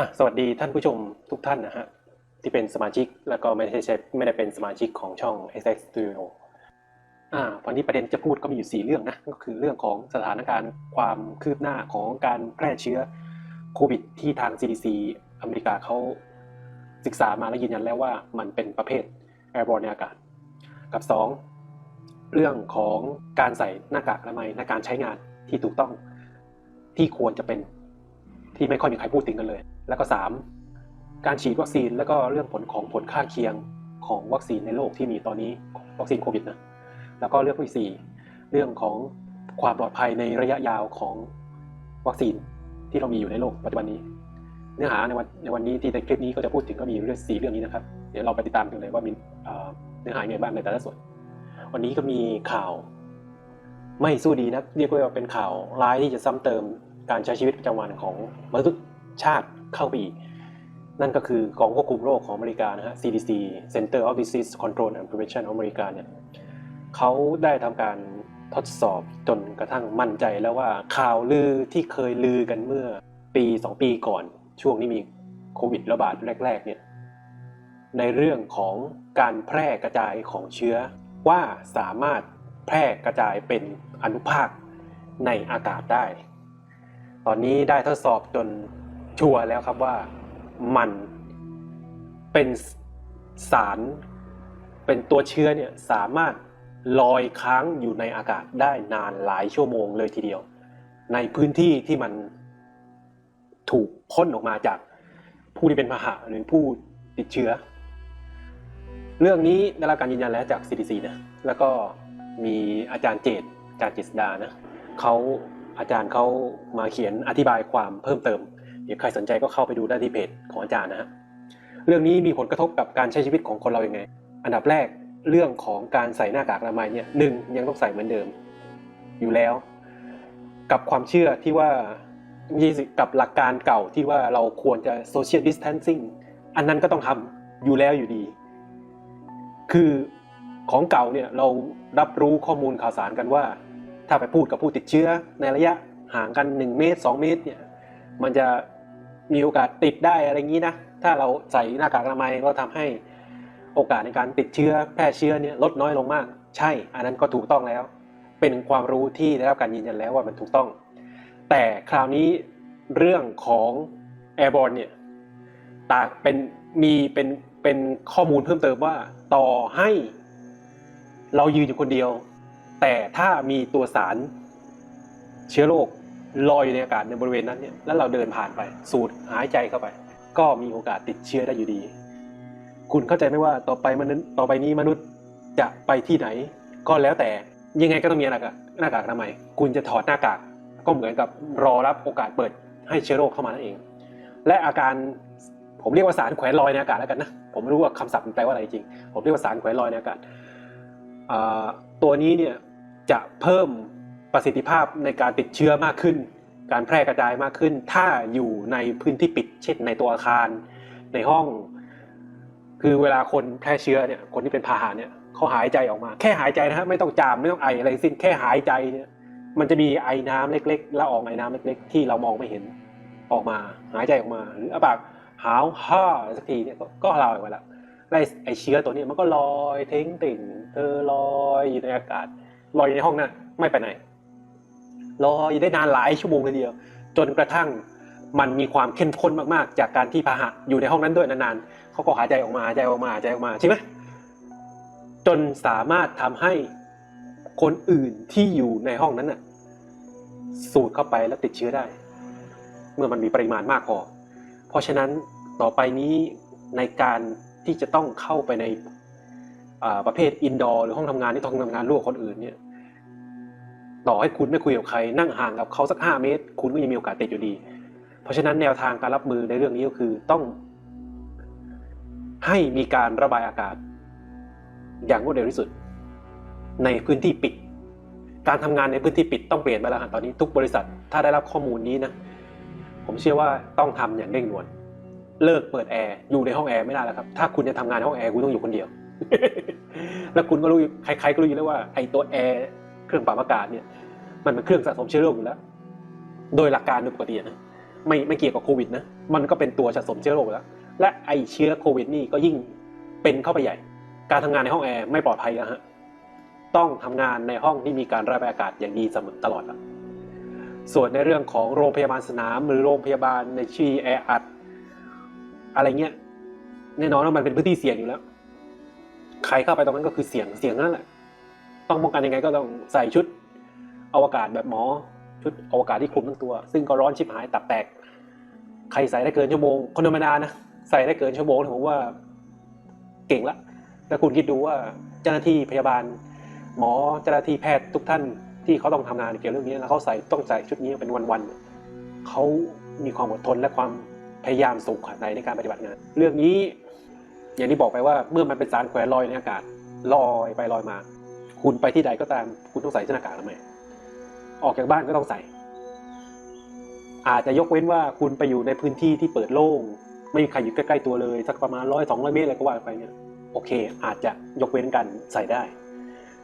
อะสวัสดีท่านผู้ชมทุกท่านนะฮะที่เป็นสมาชิกแล้วก็ไม่ได้ใช้ไม่ได้เป็นสมาชิกของช่อง SX Studio อ่าวันนี้ประเด็นจะพูดก็มีอยู่ 4 เรื่องนะก็คือเรื่องของสถานการณ์ความคืบหน้าของการแพร่เชื้อโควิดที่ทาง CDC อเมริกาเขาศึกษามาและยืนยันแล้วว่ามันเป็นประเภทแอร์บอลในอากาศ กับ 2 เรื่องของการใส่หน้ากากอนามัยในการใช้งานที่ถูกต้องที่ควรจะเป็นที่ไม่ค่อยมีใครพูดถึงกันเลย แล้วก็ 3 การฉีดวัคซีนแล้วก็เรื่องผลของผลข้างเคียงของวัคซีนในโลกที่มีตอนนี้วัคซีนโควิดนะแล้วก็เรื่องที่สี่เรื่องของความปลอดภัยในระยะยาวของวัคซีนที่เรามีอยู่ในโลกปัจจุบันนี้ เนื้อหาในวันในวันนี้ที่ในคลิปนี้ก็จะพูดถึงก็มีเรื่องสี่เรื่องนี้นะครับ เดี๋ยวเราไปติดตามกันเลยว่ามีเนื้อหาอยังไงบ้างในแต่ละส่วน วันนี้ก็มีข่าว ไม่สู้ดีนะเรียกว่าเป็นข่าวร้ายที่จะซ้ำเติมการใช้ชีวิตประจำวันของมนุษย์ ชาติเข้าไปอีก นั่นก็คือกองควบคุมโรคของอเมริกานะฮะ CDC Center of Disease Control and Prevention ของอเมริกาเนี่ยเขาได้ทำการทดสอบจนกระทั่งมั่นใจแล้วว่าข่าวลือที่เคยลือกันเมื่อปี 2 ปีก่อน ช่วงนี้มีโควิดระบาดแรก ๆ เนี่ยในเรื่องของการแพร่กระจายของเชื้อว่าสามารถแพร่กระจายเป็นอนุภาคในอากาศได้ ตอนนี้ได้ทดสอบจน ชัวร์แล้วครับว่ามันเป็นสาร เป็นตัวเชื้อเนี่ยสามารถลอยค้างอยู่ในอากาศได้นานหลายชั่วโมงเลยทีเดียว ในพื้นที่ที่มันถูกพ่นออกมาจากผู้ที่เป็นพาหะหรือผู้ติดเชื้อ เรื่องนี้ได้รับการยืนยันแล้วจาก CDC นะแล้วก็มีอาจารย์เจตอาจารย์เจษดานะเขาอาจารย์เขามาเขียนอธิบายความเพิ่มเติม ดี๋ยวใครสนใจก็เข้าไปดูได้ที่เพจของอาจารย์นะฮะเรื่องนี้มีผลกระทบกับการใช้ชีวิตของคนเราอยัางไง อันดับแรกเรื่องของการใส่หน้ากากอนามัยเนี่ยหนึ่งยังต้องใส่เหมือนเดิม อยู่แล้ว กับความเชื่อที่ว่ากับหลักการเก่าที่ว่าเราควรจะ social distancing อันนั้นก็ต้องทำอยู่แล้วอยู่ดี คือของเก่าเนี่ยเรารับรู้ข้อมูลข่าวสารกันว่า ถ้าไปพูดกับผู้ติดเชื้อในระยะห่างกัน 1 เมตร 2 เมตรเนี่ยมันจะ มีโอกาสติดได้อะไรอย่างนี้นะถ้าเราใส่หน้ากากอนามัยก็ทำให้โอกาสในการติดเชื้อแพร่เชื้อเนี่ยลดน้อยลงมาก ใช่ อันนั้นก็ถูกต้องแล้ว เป็นความรู้ที่ได้รับการยืนยันแล้วว่ามันถูกต้อง แต่คราวนี้เรื่องของแอร์บอลเนี่ยตากเป็นมีเป็นเป็นข้อมูลเพิ่มเติมว่าต่อให้เรายืนอยู่คนเดียว แต่ถ้ามีตัวสารเชื้อโรค ลอยอยู่ในอากาศในบริเวณนั้นเนี่ยแล้วเราเดินผ่านไป สูดหายใจเข้าไป ก็มีโอกาสติดเชื้อได้อยู่ดี คุณเข้าใจไหมว่าต่อไปมนุษย์ต่อไปนี้มนุษย์จะไปที่ไหน ก็แล้วแต่ยังไงก็ต้องมีหน้ากากหน้ากากอนามัยคุณจะถอดหน้ากากก็เหมือนกับรอรับโอกาสเปิดให้เชื้อโรคเข้ามานั่นเอง และอาการผมเรียกว่าสารแขวนลอยในอากาศแล้วกันนะผมไม่รู้ว่าคำศัพท์มันแปลว่าอะไรจริง ผมเรียกว่าสารแขวนลอยในอากาศตัวนี้เนี่ยจะเพิ่ม ประสิทธิภาพในการติดเชื้อมากขึ้น การแพร่กระจายมากขึ้น ถ้าอยู่ในพื้นที่ปิด เช่นในตัวอาคาร ในห้อง คือเวลาคนแพร่เชื้อเนี่ยคนที่เป็นพาหะเนี่ยเขาหายใจออกมา แค่หายใจนะฮะไม่ต้องจามไม่ต้องไออะไรสิ้นแค่หายใจเนี่ยมันจะมีไอน้ำเล็กๆแล้วออกไอน้ำเล็กๆ ที่เรามองไม่เห็นออกมา หายใจออกมา หรืออาปากหาวฮ่าสักทีเนี่ยก็ลอยออกไปละไล่ไอเชื้อตัวนี้มันก็ลอยเท้งติ่งเธอลอยอยู่ในอากาศลอยอยู่ในห้องนั้นไม่ไปไหน รออยู่ได้นานหลายชั่วโมงเลยเดียว จนกระทั่งมันมีความเข้มข้นมากๆ จากการที่พาหะอยู่ในห้องนั้นด้วยนานๆเขาก็หายใจออกมาหายใจออกมาหายใจออกมาใช่ไหมจนสามารถทำให้คนอื่นที่อยู่ในห้องนั้นน่ะสูดเข้าไปแล้วติดเชื้อได้ เมื่อมันมีปริมาณมากพอ เพราะฉะนั้นต่อไปนี้ในการที่จะต้องเข้าไปในประเภทอินดอร์หรือห้องทำงานที่ต้องทำงานร่วมคนอื่นเนี่ย ต่อให้คุณไม่คุยกับใคร นั่งห่างกับเขาสักห้าเมตร คุณก็ยังมีโอกาสติดอยู่ดี เพราะฉะนั้นแนวทางการรับมือในเรื่องนี้ก็คือต้อง ให้มีการระบายอากาศ อย่างรวดเร็วที่สุด ในพื้นที่ปิด การทำงานในพื้นที่ปิดต้องเปลี่ยนไปแล้วฮะตอนนี้ทุกบริษัท ถ้าได้รับข้อมูลนี้นะผมเชื่อว่าต้องทำอย่างเร่งด่วน เลิกเปิดแอร์อยู่ในห้องแอร์ไม่ได้แล้วครับ ถ้าคุณจะทำงานในห้องแอร์คุณต้องอยู่คนเดียว แล้วคุณก็รู้ใครๆก็รู้อยู่แล้วว่าไอ้ตัวแอร์ เครื่องปรับอากาศเนี่ยมันเป็นเครื่องสะสมเชื้อโรคอยู่แล้ว โดยหลักการโดยปกตินะไม่ไม่เกี่ยวกับโควิดนะมันก็เป็นตัวสะสมเชื้อโรคแล้ว และไอเชื้อโควิดนี่ก็ยิ่งเป็นเข้าไปใหญ่ การทำงานในห้องแอร์ไม่ปลอดภัยแล้วฮะต้องทำงานในห้องที่มีการระบายอากาศอย่างดีเสมอตลอดส่วนในเรื่องของโรงพยาบาลสนามหรือโรงพยาบาลในที่แออัดอะไรเงี้ยแน่นอนว่ามันเป็นพื้นที่เสี่ยงอยู่แล้ว ใครเข้าไปตรงนั้นก็คือเสี่ยงเสี่ยงนั่นแหละ ต้องป้องกันยังไงก็ต้องใส่ชุดอวกาศแบบหมอ ชุดอวกาศที่คลุมทั้งตัว ซึ่งก็ร้อนชิบหายตับแตก ใครใส่ได้เกินชั่วโมงคนธรรมดานะใส่ได้เกินชั่วโมงผมว่าเก่งละแล้วคุณคิดดูว่าเจ้าหน้าที่พยาบาล หมอเจ้าหน้าที่แพทย์ทุกท่านที่เขาต้องทำงานเกี่ยวกับเรื่องนี้แล้วเขาใส่ต้องใส่ชุดนี้เป็นวันๆเขามีความอดทนและความพยายามสูงขนาดไหนในการปฏิบัติงาน เรื่องนี้อย่างที่บอกไปว่าเมื่อมันเป็นสารแขวนลอยในอากาศลอยไปลอยมา คุณไปที่ใดก็ตาม คุณต้องใส่หน้ากากทำไมออกจากบ้านก็ต้องใส่ อาจจะยกเว้นว่าคุณไปอยู่ในพื้นที่ที่เปิดโล่ง ไม่มีใครอยู่ใกล้ๆตัวเลย สักประมาณร้อยสองร้อยเมตรอะไรก็ว่าไปเนี่ยโอเค อาจจะยกเว้นกันใส่ได้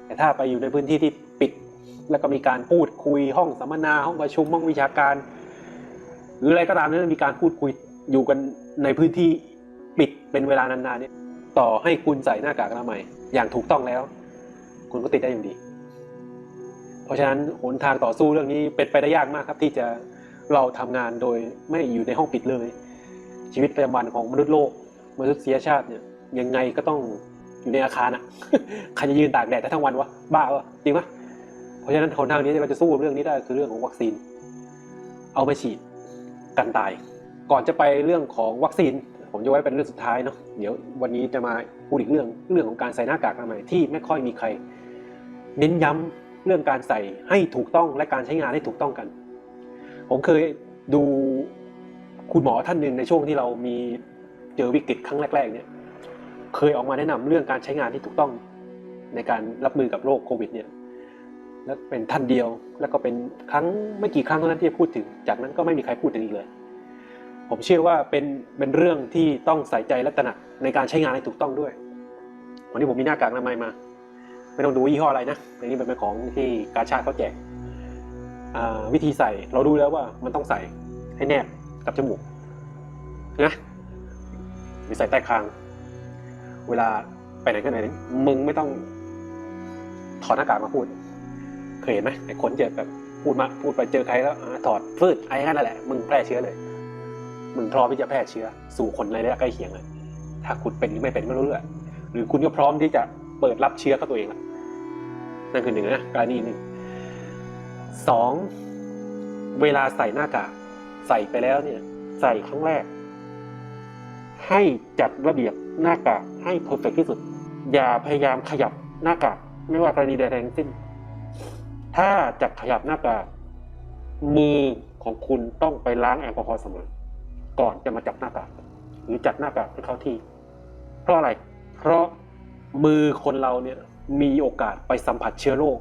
แต่ถ้าไปอยู่ในพื้นที่ที่ปิด แล้วก็มีการพูดคุยห้องสัมมนาห้องประชุมห้องวิชาการ หรืออะไรก็ตามนั้นมีการพูดคุยอยู่กันในพื้นที่ปิดเป็นเวลานานๆเนี่ยต่อให้คุณใส่หน้ากากอนามัยอย่างถูกต้องแล้ว คุณก็ติดได้อย่างดี เพราะฉะนั้นหนทางต่อสู้เรื่องนี้เป็นไปได้ยากมากครับ ที่จะเราทำงานโดยไม่อยู่ในห้องปิดเลย ชีวิตประจำวันของมนุษย์โลก มนุษยชาติเนี่ยยังไงก็ต้องอยู่ในอาคารอะใครจะยืนตากแดดได้ทั้งวันวะบ้าวะจริงปะเพราะฉะนั้นหนทางนี้เราจะสู้เรื่องนี้ได้คือเรื่องของวัคซีน เอาไปฉีดกันตาย ก่อนจะไปเรื่องของวัคซีน ผมจะไว้เป็นเรื่องสุดท้ายเนาะเดี๋ยววันนี้จะมาพูดอีกเรื่องเรื่องของการใส่หน้ากากอนามัยที่ไม่ค่อยมีใคร เน้นย้ำเรื่องการใส่ให้ถูกต้องและการใช้งานให้ถูกต้องกัน ผมเคยดูคุณหมอท่านหนึ่งในช่วงที่เรามีเจอวิกฤตครั้งแรก ๆ เนี่ย เคยออกมาแนะนำเรื่องการใช้งานที่ถูกต้อง ในการรับมือกับโรคโควิด เนี่ย และเป็นท่านเดียวแล้วก็เป็นครั้งไม่กี่ครั้งเท่านั้นที่พูดถึง จากนั้นก็ไม่มีใครพูดถึงอีกเลย ผมเชื่อว่าเป็นเป็นเรื่องที่ต้องใส่ใจและตระหนักในการใช้งานให้ถูกต้องด้วย วันนี้ผมมีหน้ากากอนามัยมา ไม่ต้องดูยี่ห้ออะไรนะอันนี้เป็นของที่กาชาดเขาแจกวิธีใส่เราดูแล้วว่ามันต้องใส่ให้แนบกับจมูกนะหรือใส่ใต้คาง เวลาไปไหนก็ไหนมึงไม่ต้องถอดหน้ากากมาพูด เคยเห็นไหมไอ้คนเจะแบบพูดมาพูดไปเจอใครแล้ว ถอดฟืดไอ้นั่นแหละ มึงแพร่เชื้อเลย มึงพร้อมที่จะแพร่เชื้อ สู่คนในระยะใกล้เคียงเลยถ้าคุณเป็นหรือไม่เป็นไม่รู้เรื่องหรือคุณก็พร้อมที่จะเปิดรับเชื้อเข้าตัวเองละ นั่นคือหนึ่งนะกรณีหนึ่งสองเวลาใส่หน้ากากใส่ไปแล้วเนี่ย ใส่ครั้งแรก ให้จัดระเบียบหน้ากากให้เพอร์เฟกที่สุด อย่าพยายามขยับหน้ากากไม่ว่ากรณีใดๆทั้งสิ้น ถ้าจะขยับหน้ากากมือของคุณต้องไปล้างแอลกอฮอล์เสมอ ก่อนจะมาจับหน้ากากหรือจัดหน้ากากให้เข้าที่ เพราะอะไร เพราะ มือคนเราเนี่ยมีโอกาสไปสัมผัสเชื้อโรค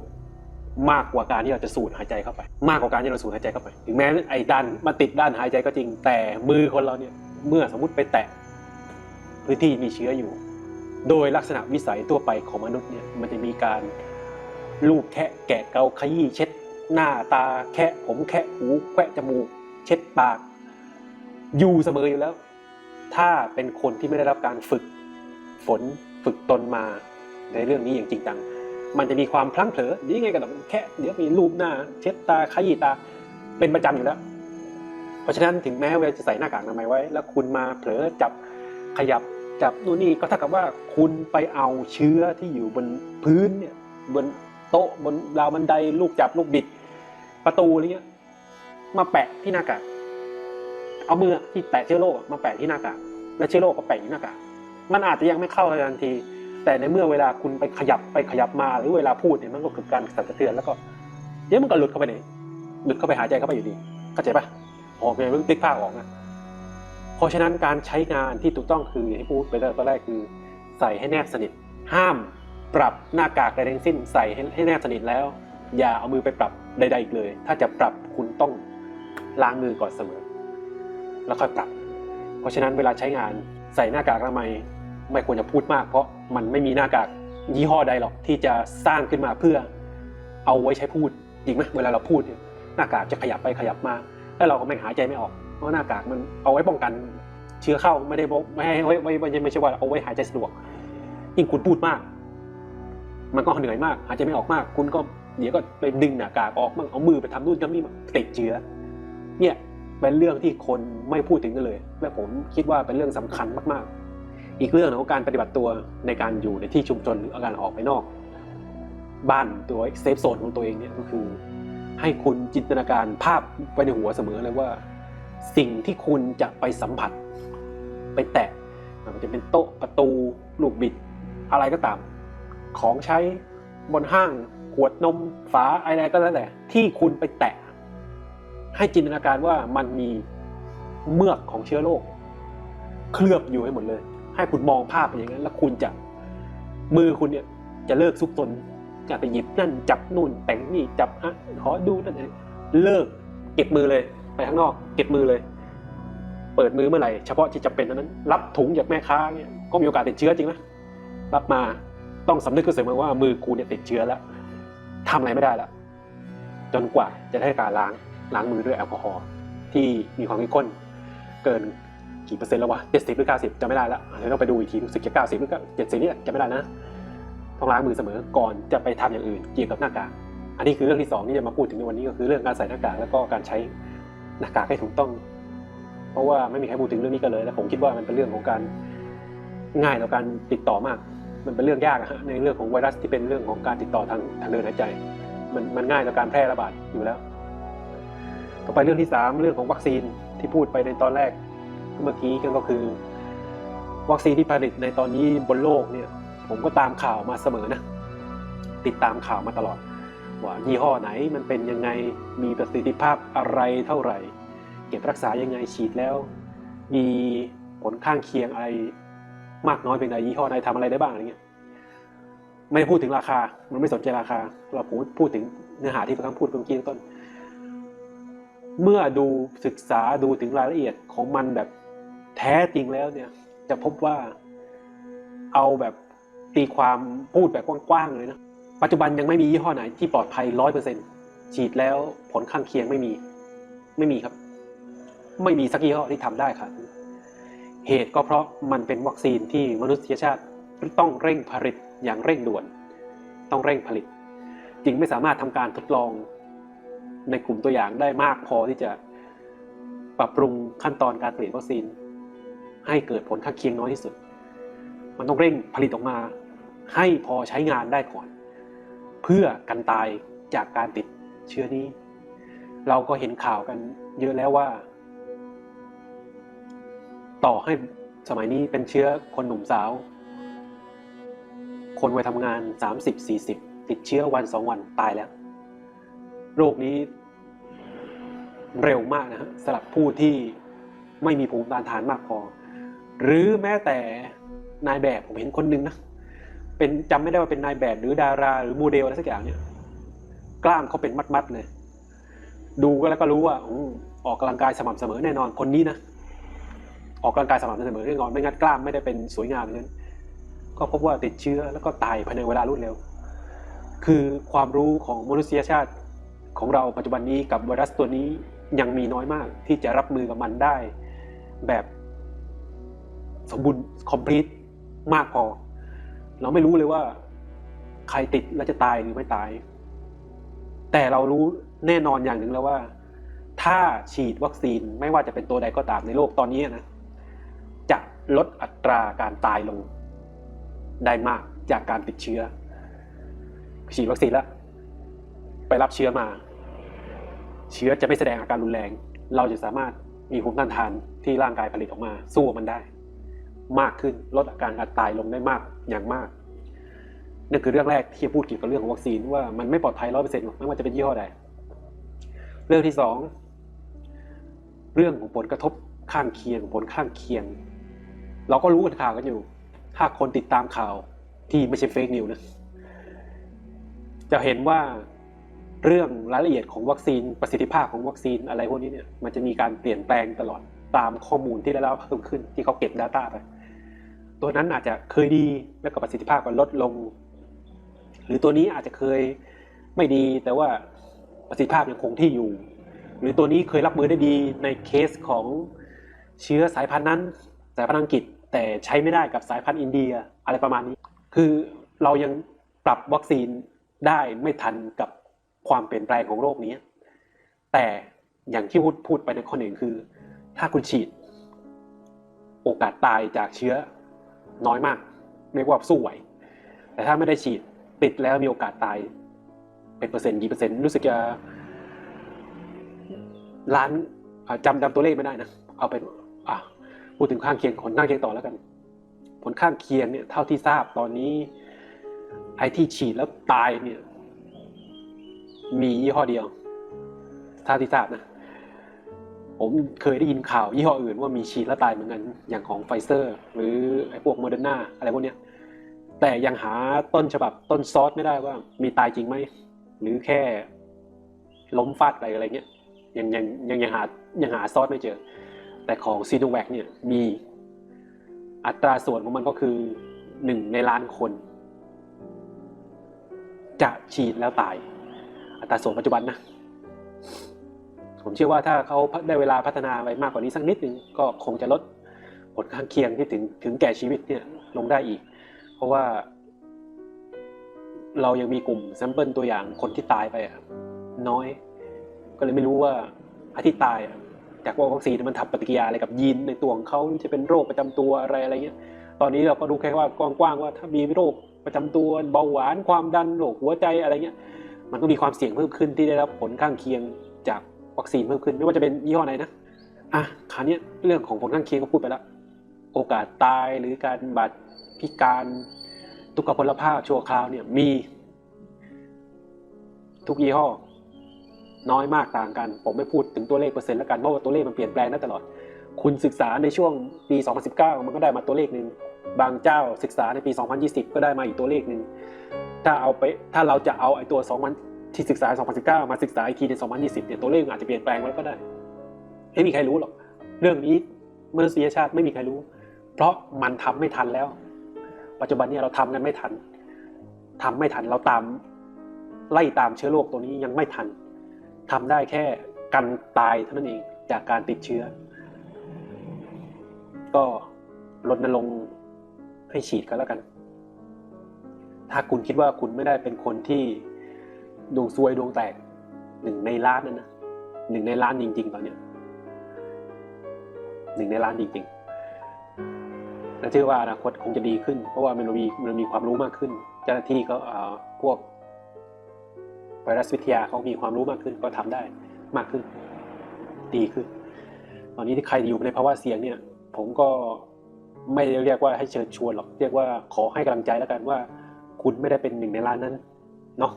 มากกว่าการที่เราจะสูดหายใจเข้าไป มากกว่าการที่เราสูดหายใจเข้าไป ถึงแม้ไอ้ด้านมันติดด้านหายใจก็จริง แต่มือคนเราเนี่ยเมื่อสมมติไปแตะพื้นที่มีเชื้ออยู่ โดยลักษณะวิสัยทั่วไปของมนุษย์เนี่ยมันจะมีการลูบแคะแกะเกาขยี้เช็ด หน้าตาแคะผมแคะหูแคะจมูก เช็ดปาก อยู่เสมออยู่แล้ว ถ้าเป็นคนที่ไม่ได้รับการฝึกฝน ฝึกตนมาในเรื่องนี้อย่างจริงจัง มันจะมีความพลั้งเผลอเดี๋ยงไงก็ต้องแค่เดี๋ยวมีรูปหน้า เช็ดตาขยี้ตาเป็นประจำอยู่แล้ว เพราะฉะนั้นถึงแม้เวลาจะใส่หน้ากากอนามัยไว้ แล้วคุณมาเผลอจับขยับจับนู่นนี่ก็เท่ากับว่าคุณไปเอาเชื้อที่อยู่บนพื้นเนี่ยบนโต๊ะบนราวบันไดลูกจับลูกบิด ประตูอะไรเงี้ยมาแปะที่หน้ากากเอามือที่แตะเชื้อโรคมาแปะที่หน้ากากและเชื้อโรคก็แปะที่หน้ากาก มันอาจจะยังไม่เข้าทันที แต่ในเมื่อเวลาคุณไปขยับไปขยับมาหรือเวลาพูดเนี่ยมันก็เกิดการสั่นสะเทือนแล้วก็เดี๋ยวมันก็หลุดเข้าไปไหนหลุดเข้าไปหายใจเข้าไปอยู่ดีเข้าใจปะออกไปมันติ๊กผ้าออกนะเพราะฉะนั้นการใช้งานที่ถูกต้องคืออย่างที่พูดไปตอนแรกคือ ใส่ให้แนบสนิท ห้ามปรับหน้ากากใดทั้งสิ้น ใส่ให้ให้แนบสนิทแล้ว อย่าเอามือไปปรับใดๆอีกเลย ถ้าจะปรับคุณต้องล้างมือก่อนเสมอ แล้วค่อยปรับ เพราะฉะนั้นเวลาใช้งานใส่หน้ากากอนามัย ไม่ควรจะพูดมาก เพราะมันไม่มีหน้ากากยี่ห้อใดหรอกที่จะสร้างขึ้นมาเพื่อเอาไว้ใช้พูดจริงไหมเวลาเราพูดเนี่ยหน้ากากจะขยับไปขยับมา แล้วเราก็ไม่หายใจไม่ออก เพราะหน้ากากมันเอาไว้ป้องกัน เชื้อเข้าไม่ได้บอกไม่ให้ไว้ไว้ไม่ใช่ไม่ใช่ว่าเอาไว้หายใจสะดวกยิ่งคุณพูดมาก มันก็เหนื่อยมากหายใจไม่ออกมาก คุณก็เดี๋ยวก็ไปดึงหน้ากากออกมั่งเอามือไปทำนู่นทำนี่ติดเชื้อ เนี่ยเป็นเรื่องที่คนไม่พูดถึงกันเลย และผมคิดว่าเป็นเรื่องสำคัญมากๆ อีกเรื่องหนึ่งของการปฏิบัติตัวในการอยู่ในที่ชุมชนหรือการออกไปนอก บ้านตัวเซฟโซนของตัวเองเนี่ยก็คือ ให้คุณจินตนาการภาพไว้ในหัวเสมอเลยว่า สิ่งที่คุณจะไปสัมผัส ไปแตะมันจะเป็นโต๊ะประตูลูกบิด อะไรก็ตาม ของใช้บนห้างขวดนมฝาอะไรก็แล้วแต่ ที่คุณไปแตะ ให้จินตนาการว่ามันมีเมือกของเชื้อโรคเคลือบอยู่ให้หมดเลย ให้คุณมองภาพไปอย่างนั้น แล้วคุณจะมือคุณเนี่ยจะเลิกซุกซนจะไปหยิบนั่นจับนู่นแต่งนี่จับฮะขอดูนั่นนี่เลิกเก็บมือเลย ไปข้างนอก เก็บมือเลย เปิดมือเมื่อไหร่เฉพาะที่จำเป็นเท่านั้น รับถุงจากแม่ค้าเนี่ยก็มีโอกาสติดเชื้อจริงไหมรับมาต้องสำนึกกันเสมอว่ามือกูเนี่ยติดเชื้อแล้วทำอะไรไม่ได้แล้วจนกว่าจะได้การล้างล้างมือด้วยแอลกอฮอล์ที่มีความเข้มข้นเกิน กี่เปอร์เซ็นต์แล้ววะเจ็ดสิบหรือเก้าสิบจะไม่ได้ละเดี๋ยวต้องไปดูอีกทีรู้สึกจะเก้าสิบหรือเจ็ดสิบนี่จะไม่ได้นะต้องล้างมือเสมอก่อนจะไปทำอย่างอื่นเกี่ยวกับหน้ากากอันนี้คือเรื่องที่สองที่จะมาพูดถึงในวันนี้ก็คือเรื่องการใส่หน้ากากแล้วก็การใช้หน้ากากให้ถูกต้อง เพราะว่าไม่มีใครพูดถึงเรื่องนี้กันเลยและผมคิดว่ามันเป็นเรื่องของการง่ายต่อการติดต่อมาก มันเป็นเรื่องยากในเรื่องของไวรัสที่เป็นเรื่องของการติดต่อทางทางเดินหายใจ มันมันง่ายต่อการแพร่ระบาดอยู่แล้ว ต่อไปเรื่องที่สามเรื่องของวัคซีนที่พูดไปในตอนแรก เมื่อกี้ก็คือ วัคซีนที่ผลิตในตอนนี้บนโลกเนี่ยผมก็ตามข่าวมาเสมอนะ ติดตามข่าวมาตลอด ว่ายี่ห้อไหนมันเป็นยังไงมีประสิทธิภาพอะไรเท่าไหร่ เก็บรักษายังไงฉีดแล้ว มีผลข้างเคียงอะไรมากน้อยเป็นไงยี่ห้อไหนทำอะไรได้บ้างอะไรเงี้ยไม่พูดถึงราคา มันไม่สนใจราคา เราพูดพูดถึงเนื้อหาที่ผมพูดเมื่อกี้ต้น เมื่อดูศึกษาดูถึงรายละเอียดของมันแบบ แท้จริงแล้วเนี่ยจะพบว่าเอาแบบตีความพูดแบบกว้างๆเลยนะปัจจุบันยังไม่มียี่ห้อไหนที่ปลอดภัยร้อยเปอร์เซ็นฉีดแล้วผลข้างเคียงไม่มี ไม่มีครับ ไม่มีสักยี่ห้อที่ทำได้ครับ เหตุก็เพราะมันเป็นวัคซีนที่มนุษยชาติต้องเร่งผลิตอย่างเร่งด่วน ต้องเร่งผลิต จึงไม่สามารถทำการทดลองในกลุ่มตัวอย่างได้มากพอที่จะปรับปรุงขั้นตอนการผลิตวัคซีน ให้เกิดผลข้างเคียงน้อยที่สุด มันต้องเร่งผลิตออกมา ให้พอใช้งานได้ก่อน เพื่อกันตายจากการติดเชื้อนี้ เราก็เห็นข่าวกันเยอะแล้วว่า ต่อให้สมัยนี้เป็นเชื้อคนหนุ่มสาว คนวัยทำงาน 30-40 ติดเชื้อวันสองวันตายแล้ว โรคนี้เร็วมากนะฮะสำหรับผู้ที่ไม่มีภูมิต้านทานมากพอ หรือแม้แต่นายแบบผมเห็นคนหนึงนะเป็นจำไม่ได้ว่าเป็นนายแบบหรือดารา หรือโมเดลอะไรสักอย่างเนี่ยกล้ามเขาเป็นมัดๆเลย ดูก็แล้วก็รู้ว่าอออกกำลังกายสม่ำเสมอแน่นอนคนนี้นะออกกำลังกายสม่ำเสมอแน่นอนไม่งั้นกล้ามไม่ได้เป็นสวยงามอย่างนั้นก็พบว่าติดเชื้อแล้วก็ตายภายในเวลารวดเร็ว คือความรู้ของมนุษยชาติของเราปัจจุบันนี้กับไวรัสตัวนี้ยังมีน้อยมากที่จะรับมือกับมันได้ แบบ สมบูรณ์ complete มากพอ เราไม่รู้เลยว่า ใครติดแล้วจะตายหรือไม่ตาย แต่เรารู้แน่นอนอย่างหนึ่งแล้วว่า ถ้าฉีดวัคซีนไม่ว่าจะเป็นตัวใดก็ตามในโลกตอนนี้นะจะลดอัตราการตายลง ได้มากจากการติดเชื้อ ฉีดวัคซีนแล้วไปรับเชื้อมา เชื้อจะไม่แสดงอาการรุนแรง เราจะสามารถมีภูมิต้านทานที่ร่างกายผลิตออกมา สู้มันได้ มากขึ้น ลดอาการการตายลงได้มากอย่างมากนั่นคือเรื่องแรกที่พูดเกี่ยวกับเรื่องของวัคซีนว่ามันไม่ปลอดภัยร้อยเปอร์เซ็นต์ไม่ว่าจะเป็นยี่ห้อใดเรื่องที่สองเรื่องของผลกระทบข้างเคียงผลข้างเคียง เราก็รู้กันข่าวกันอยู่ ถ้าคนติดตามข่าวที่ไม่ใช่เฟกนิวนะจะเห็นว่าเรื่องรายละเอียดของวัคซีนประสิทธิภาพของวัคซีนอะไรพวกนี้เนี่ยมันจะมีการเปลี่ยนแปลงตลอดตามข้อมูลที่ได้รับเพิ่มขึ้นที่เขาเก็บ Data ไป ตัวนั้นอาจจะเคยดีแล้วก็ประสิทธิภาพก็ลดลง หรือตัวนี้อาจจะเคยไม่ดีแต่ว่าประสิทธิภาพยังคงที่อยู่ หรือตัวนี้เคยรับมือได้ดีในเคสของเชื้อสายพันธุ์นั้น สายพันธุ์อังกฤษแต่ใช้ไม่ได้กับสายพันธุ์อินเดียอะไรประมาณนี้ คือเรายังปรับวัคซีนได้ไม่ทันกับความเปลี่ยนแปลงของโรคนี้ แต่อย่างที่พูดพูดไปในข้อหนึ่งคือ ถ้าคุณฉีด โอกาสตายจากเชื้อ น้อยมากเรียกว่าสู้ไหว แต่ถ้าไม่ได้ฉีดติดแล้วมีโอกาสตาย เป็นเปอร์เซ็นต์กี่เปอร์เซ็นต์รู้สึกจะล้านจำจำตัวเลขไม่ได้นะ เอาเป็นอะพูดถึงข้างเคียงผลข้างเคียงต่อแล้วกัน ผลข้างเคียงเนี่ยเท่าที่ทราบตอนนี้ ไอ้ที่ฉีดแล้วตายเนี่ย มียี่ห้อเดียวเท่าที่ทราบนะ ผมเคยได้ยินข่าวยี่ห้ออื่นว่ามีฉีดแล้วตายเหมือนกัน อย่างของไฟเซอร์ หรือไอ้พวกโมเดอร์นาอะไรพวกเนี้ย แต่ยังหาต้นฉบับต้นซอสไม่ได้ว่ามีตายจริงไหม หรือแค่ล้มฟาดไปอะไรเงี้ยยังยังยังยังหายังหาซอสไม่เจอ แต่ของซีโนแวคเนี่ยมีอัตราส่วนของมันก็คือหนึ่งในล้านคน จะฉีดแล้วตาย อัตราส่วนปัจจุบันนะ ผมเชื่อว่าถ้าเขาได้เวลาพัฒนาไปมากกว่านี้สักนิดหนึ่งก็คงจะลดผลข้างเคียงที่ถึงถึงแก่ชีวิตเนี่ยลงได้อีก เพราะว่า เรายังมีกลุ่มแซมเปิลตัวอย่างคนที่ตายไปน้อย ก็เลยไม่รู้ว่าอาที่ตายอะจากวัคซีนมันทำปฏิกิริยาอะไรกับยีนในตัวของเขาที่จะเป็นโรคประจำตัวอะไรอะไรเงี้ย ตอนนี้เราก็รู้แค่ว่ากว้างๆว่าถ้ามีโรคประจำตัวเบาหวานความดันโรคหัวใจอะไรเงี้ย มันก็มีความเสี่ยงเพิ่มขึ้นที่ได้รับผลข้างเคียง วัคซีนเพิ่มขึ้น ไม่ว่าจะเป็นยี่ห้อไหนนะอะคราวนี้เรื่องของผลข้างเคียงก็พูดไปแล้ว โอกาสตายหรือการบาดพิการทุกขพลภาพชั่วคราวเนี่ยมี ทุกยี่ห้อ น้อยมากต่างกัน ผมไม่พูดถึงตัวเลขเปอร์เซ็นต์แล้วกันเพราะว่าตัวเลขมันเปลี่ยนแปลงได้ตลอด คุณศึกษาในช่วงปี 2019 มันก็ได้มาตัวเลขหนึ่งบางเจ้าศึกษาในปี 2020 ก็ได้มาอีกตัวเลขหนึ่งถ้าเอาไปถ้าเราจะเอาไอ้ตัว2000 ที่ศึกษา 2019 มาศึกษาอีกทีใน 2020 เนี่ยตัวเลขอาจจะเปลี่ยนแปลงไปก็ได้ ไม่มีใครรู้หรอก เรื่องนี้มนุษยชาติไม่มีใครรู้ เพราะมันทำไม่ทันแล้ว ปัจจุบันนี้เราทำกันไม่ทันทำไม่ทันเราตามไล่ตามเชื้อโรคตัวนี้ยังไม่ทันทำได้แค่กันตายเท่านั้นเองจากการติดเชื้อ ก็รณรงให้ฉีดกันแล้วกัน ถ้าคุณคิดว่าคุณไม่ได้เป็นคนที่ ดวงซวยดวงแตกหนึ่งในล้านนั่นนะหนึ่งในล้านจริง ๆ ตอนเนี้ยหนึ่งในล้านจริงๆและเชื่อว่าอนาคตคงจะดีขึ้น เพราะว่ามันมีมันมีความรู้มากขึ้น เจ้าหน้าที่ก็เอ่อพวกไวรัสวิทยาเขามีความรู้มากขึ้นก็ทำได้มากขึ้น ดีขึ้น ตอนนี้ที่ใครอยู่ในภาวะเสี่ยงเนี่ย ผมก็ไม่เรียกว่าให้เชิญชวนหรอกเรียกว่าขอให้กำลังใจแล้วกันว่า คุณไม่ได้เป็นหนึ่งในล้านนั้นเนาะ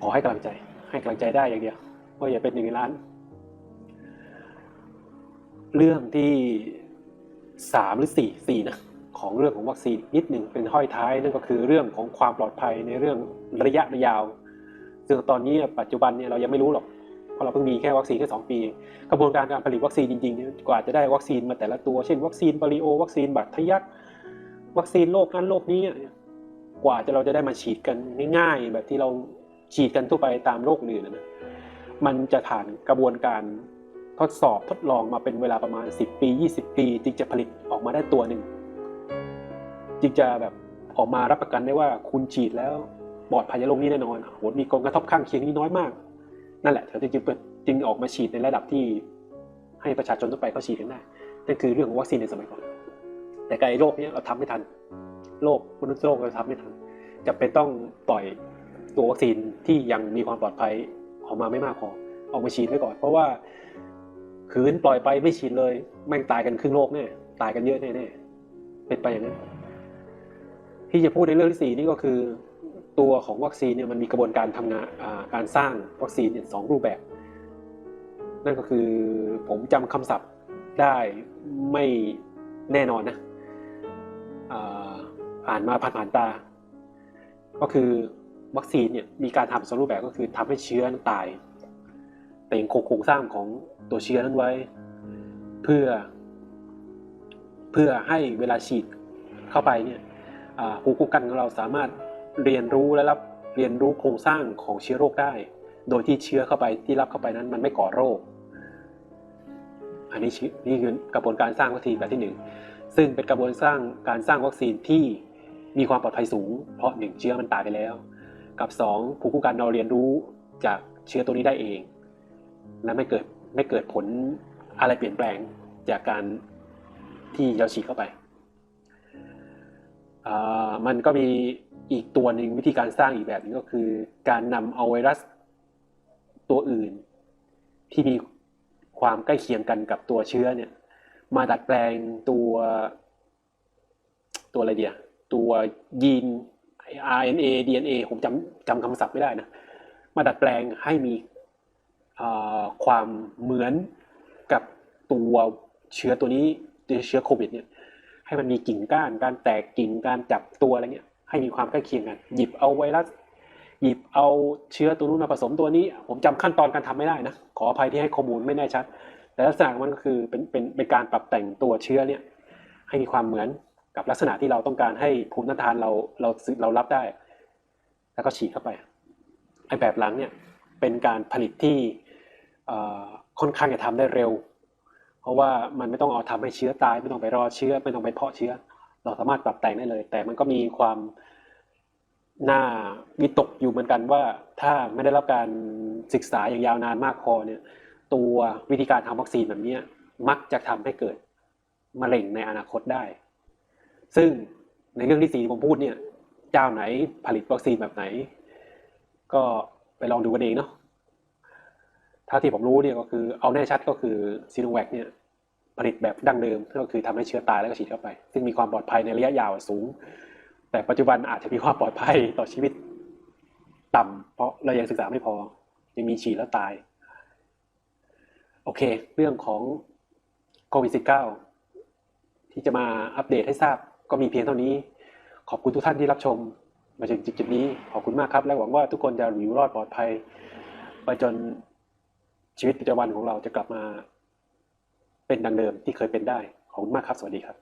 ขอให้กำลังใจ ให้กำลังใจได้อย่างเดียวว่าอย่าเป็นหนึ่งในล้าน เรื่องที่สามหรือสี่สี่นะของเรื่องของวัคซีนนิดหนึ่งเป็นห้อยท้ายนั่นก็คือเรื่องของความปลอดภัยในเรื่องระยะยาวซึ่งตอนนี้ปัจจุบันเนี่ยเรายังไม่รู้หรอกเพราะเราเพิ่งมีแค่วัคซีนแค่สองปี กระบวนการการผลิตวัคซีนจริงๆเนี่ยกว่าจะได้วัคซีนมาแต่ละตัว เช่น วัคซีนปริโอ วัคซีนบัตรทะยักวัคซีนโรคนั้นโรคนี้กว่าจะเราจะได้มาฉีดกันง่ายๆ แบบที่เรา ฉีดกันทั่วไปตามโรคอื่นนะมันจะผ่านกระบวนการทดสอบทดลองมาเป็นเวลาประมาณ 10 ปี 20 ปี จึงจะผลิตออกมาได้ตัวหนึ่งจึงจะแบบออกมารับประกันได้ว่าคุณฉีดแล้วปลอดภัยจากโรคนี้แน่นอนโหมีผลกระทบข้างเคียงนี้น้อยมาก นั่นแหละเขาจึงเปิดจึงออกมาฉีดในระดับที่ ให้ประชาชนทั่วไปเขาฉีดกันได้นั่นคือเรื่องของวัคซีนในสมัยก่อน แต่ไอ้โรคเนี้ยเราทำไม่ทัน โรคมนุษย์โรคเราทำไม่ทันจะเป็นต้องปล่อย ตัววัคซีนที่ยังมีความปลอดภัยออกมาไม่มากพอออกมาฉีดไว้ก่อน เพราะว่าคืนปล่อยไปไม่ฉีดเลยแม่งตายกันครึ่งโลกแน่ตายกันเยอะแน่ๆเป็นไปอย่างนั้นที่จะพูดในเรื่องที่สี่นี่ก็คือ ตัวของวัคซีนเนี่ยมันมีกระบวนการทำงานการสร้างวัคซีนเนี่ยสองรูปแบบ นั่นก็คือผมจำคำศัพท์ได้ไม่แน่นอนนะอ่าอ่านมานผ่านตา ก็คือ วัคซีนเนี่ยมีการทำสองรูปแบบก็คือทำให้เชื้อนั้นตาย แต่ยังคงโครงสร้างของตัวเชื้อนั้นไว้ เพื่อ เพื่อให้เวลาฉีดเข้าไปเนี่ยภูมิคุ้มกันของเราสามารถเรียนรู้และรับเรียนรู้โครงสร้างของเชื้อโรคได้ โดยที่เชื้อเข้าไปที่รับเข้าไปนั้นมันไม่ก่อโรค อันนี้นี่คือกระบวนการสร้างวัคซีนแบบที่หนึ่งซึ่งเป็นกระบวนสร้างการสร้างวัคซีนที่มีความปลอดภัยสูง เพราะหนึ่งเชื้อมันตายไปแล้ว กับสองภูมิคุ้มกันเราเรียนรู้จากเชื้อตัวนี้ได้เอง และไม่เกิดไม่เกิดผลอะไรเปลี่ยนแปลงจากการที่เราฉีดเข้าไป มันก็มีอีกตัวหนึ่งวิธีการสร้างอีกแบบนึงก็คือ การนำเอาไวรัสตัวอื่น ที่มีความใกล้เคียงกันกับตัวเชื้อเนี่ยมาดัดแปลงตัวตัวอะไรเดียตัวยีน RNA DNA ผมจำจำคำศัพท์ไม่ได้นะ มาดัดแปลงให้มีความเหมือนกับตัวเชื้อตัวนี้เชื้อโควิดเนี่ยให้มันมีกิ่งก้าน การแตกกิ่งการจับตัวอะไรเงี้ยให้มีความใกล้เคียงกัน หยิบเอาไวรัส หยิบเอาเชื้อตัวนู้นมาผสมตัวนี้ ผมจำขั้นตอนการทำไม่ได้นะ ขออภัยที่ให้ข้อมูลไม่แน่ชัด แต่ลักษณะของมันก็คือเป็นเป็นเป็นการปรับแต่งตัวเชื้อเนี่ยให้มีความเหมือน กับลักษณะที่เราต้องการให้ภูมิต้านทานเราเราเรารับได้ แล้วก็ฉีดเข้าไปไอแบบหลังเนี่ยเป็นการผลิตที่ค่อนข้างจะทำได้เร็ว เพราะว่ามันไม่ต้องเอาทำให้เชื้อตาย ไม่ต้องไปรอเชื้อ ไม่ต้องไปเพาะเชื้อ เราสามารถปรับแต่งได้เลย แต่มันก็มีความน่าวิตกอยู่เหมือนกันว่าถ้าไม่ได้รับการศึกษาอย่างยาวนานมากพอเนี่ยตัววิธีการทำวัคซีนแบบนี้มักจะทำให้เกิดมะเร็งในอนาคตได้ ซึ่งในเรื่องที่สี่ที่ผมพูดเนี่ย เจ้าไหนผลิตวัคซีนแบบไหน ก็ไปลองดูกันเองเนาะถ้าที่ผมรู้เนี่ยก็คือเอาแน่ชัดก็คือซีโนแวคเนี่ยผลิตแบบดั้งเดิมก็คือทำให้เชื้อตายแล้วก็ฉีดเข้าไป ซึ่งมีความปลอดภัยในระยะยาวสูง แต่ปัจจุบันอาจจะมีความปลอดภัยต่อชีวิต ต่ำเพราะเรายังศึกษาไม่พอ ยังมีฉีดแล้วตาย โอเค เรื่องของโควิด -19 ที่จะมาอัปเดตให้ทราบ ก็มีเพียงเท่านี้ ขอบคุณทุกท่านที่รับชม มาถึงจุดนี้ ขอบคุณมากครับ และหวังว่าทุกคนจะอยู่รอดปลอดภัย ไปจนชีวิตประจำวันของเราจะกลับมา เป็นดังเดิมที่เคยเป็นได้ ขอบคุณมากครับ สวัสดีครับ